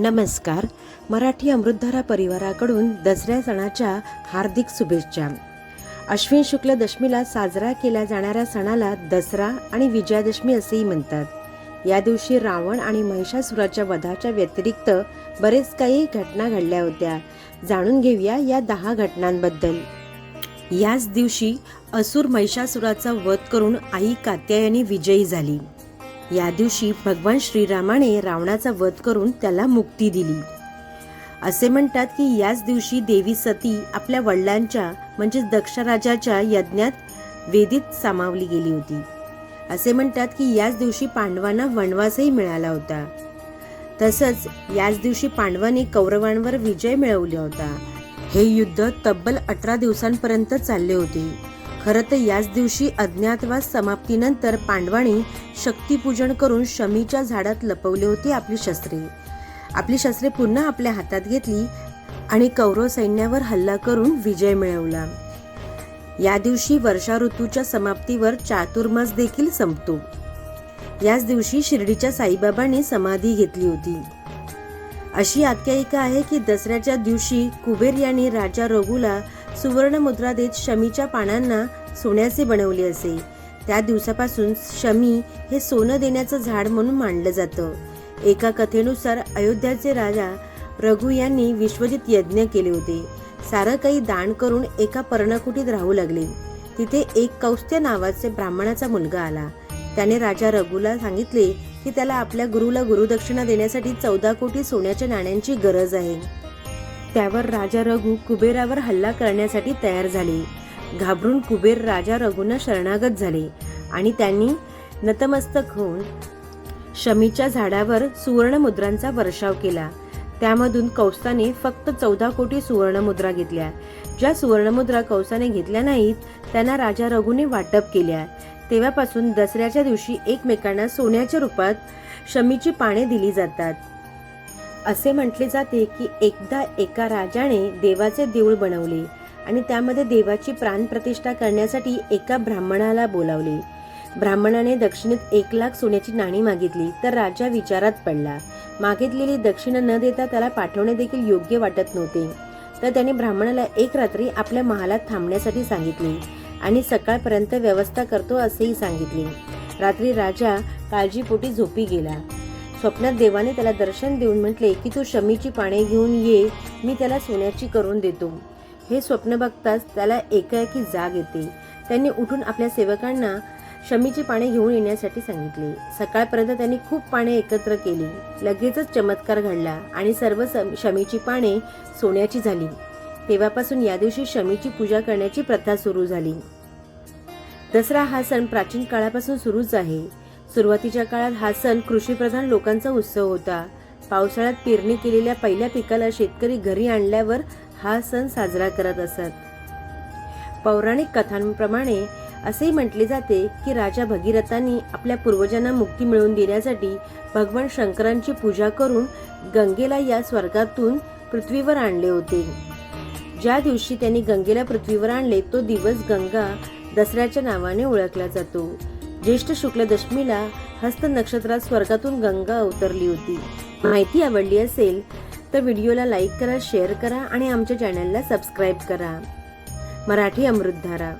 नमस्कार. मराठी अमृतधारा परिवाराकडून दसऱ्या सणाच्या हार्दिक शुभेच्छा. अश्विन शुक्ल दशमीला साजरा केल्या जाणाऱ्या सणाला दसरा आणि विजयादशमी असेही म्हणतात. या दिवशी रावण आणि महिषासुराच्या वधाच्या व्यतिरिक्त बरेच काही घटना घडल्या होत्या. जाणून घेऊया या दहा घटनांबद्दल. याच दिवशी असुर महिषासुराचा वध करून आई कात्यायनी विजयी झाली. या दिवशी भगवान श्रीरामाने रावणाचा वध करून त्याला मुक्ती दिली. असे म्हणतात की याच दिवशी देवी सती आपल्या वडिलांच्या म्हणजेच दक्षराजाच्या यज्ञात वेदीत सामावली गेली होती. असे म्हणतात की याच दिवशी पांडवांना वनवासही मिळाला होता. तसंच याच दिवशी पांडवांनी कौरवांवर विजय मिळवला होता. हे युद्ध तब्बल अठरा दिवसांपर्यंत चालले होते. खरं तर याच दिवशी अज्ञातवास समाप्तीनंतर पांडवांनी शक्तीपूजन करून शमीच्या झाडात लपवले होते आपली शस्त्रे. आपली शस्त्रे पुन्हा आपल्या हातात घेतली आणि कौरव सैन्यावर हल्ला करून विजय मिळवला. या दिवशी वर्षा ऋतूच्या समाप्तीवर चातुर्मास देखील संपतो. याच दिवशी शिर्डीच्या साईबाबांनी समाधी घेतली होती. अशी आख्यायिका आहे की दसऱ्याच्या दिवशी कुबेर यांनी राजा रघुला सुवर्ण मुद्रा देत शमीच्या पानांना सोन्याचे बनवले असे. त्या दिवसापासून शमी हे सोनं देण्याचं झाड म्हणून मानलं जातं. एका कथेनुसार अयोध्याचे राजा रघु यांनी विश्वजित यज्ञ केले होते. सारं काही दान करून एका पर्णकुटीत राहू लागले. तिथे एक कौस्त्य नावाचे ब्राह्मणाचा मुलगा आला. त्याने राजा रघुला सांगितले की त्याला आपल्या गुरुला गुरुदक्षिणा देण्यासाठी चौदा कोटी सोन्याच्या नाण्यांची गरज आहे. त्यावर राजा रघु कुबेरावर हल्ला करण्यासाठी तयार झाले. घाबरून कुबेर राजा रघुना शरणागत झाले आणि त्यांनी नतमस्तक होऊन शमीच्या झाडावर सुवर्ण मुद्रांचा वर्षाव केला. त्यामधून कौसाने फक्त चौदा कोटी सुवर्णमुद्रा घेतल्या. ज्या सुवर्णमुद्रा कौसाने घेतल्या नाहीत त्यांना राजा रघुने वाटप केल्या. तेव्हापासून दसऱ्याच्या दिवशी एकमेकांना सोन्याच्या रूपात शमीची पाने दिली जातात. असे म्हटले जाते की एकदा एका राजाने देवाचे देऊळ बनवले. आणि त्यामध्ये देवाची प्राणप्रतिष्ठा करण्यासाठी एका ब्राह्मणाला बोलावले. ब्राह्मणाने दक्षिणेत एक लाख सोन्याची नाणी मागितली तर राजा विचारात पडला. मागितलेली दक्षिणा न देता त्याला पाठवणे देखील योग्य वाटत नव्हते. तर त्याने ब्राह्मणाला एक रात्री आपल्या महालात थांबण्यासाठी सांगितले आणि सकाळपर्यंत व्यवस्था करतो असेही सांगितले. रात्री राजा काळजीपोटी झोपी गेला. स्वप्नात देवाने त्याला दर्शन देऊन म्हटले की तू शमीची पाने घेऊन ये मी त्याला सोन्याची करून देतो. हे स्वप्न बघताच त्याला एकाएकी जाग येते. त्यांनी उठून आपल्या सेवकांना शमीची पाने घेऊन येण्यासाठी सांगितले. सकाळपर्यंत त्यांनी खूप पाने एकत्र केली. लगेचच चमत्कार घडला आणि सर्व शमीची पाने सोन्याची झाली. तेव्हापासून या दिवशी शमीची पूजा करण्याची प्रथा सुरू झाली. दसरा हा सण प्राचीन काळापासून सुरूच आहे. सुरुवातीच्या काळात हा सण कृषीप्रधान लोकांचा उत्सव होता. पावसाळ्यात पेरणी केलेल्या पहिल्या पिकाला शेतकरी घरी आणल्यावर हा सण साजरा करत असत. पौराणिक कथांप्रमाणे असेही म्हटले जाते की राजा भगीरथांनी आपल्या पूर्वजांना मुक्ती मिळवून देण्यासाठी भगवान शंकरांची पूजा करून गंगेला या स्वर्गातून पृथ्वीवर आणले होते. ज्या दिवशी त्यांनी गंगेला पृथ्वीवर आणले तो दिवस गंगा दसऱ्याच्या नावाने ओळखला जातो. ज्येष्ठ शुक्ल दशमीला हस्त नक्षत्रात स्वर्गातून गंगा अवतरली होती. माहिती आवडली असेल तर व्हिडिओला लाईक करा शेअर करा आणि आमच्या चॅनलला सबस्क्राईब करा. मराठी अमृतधारा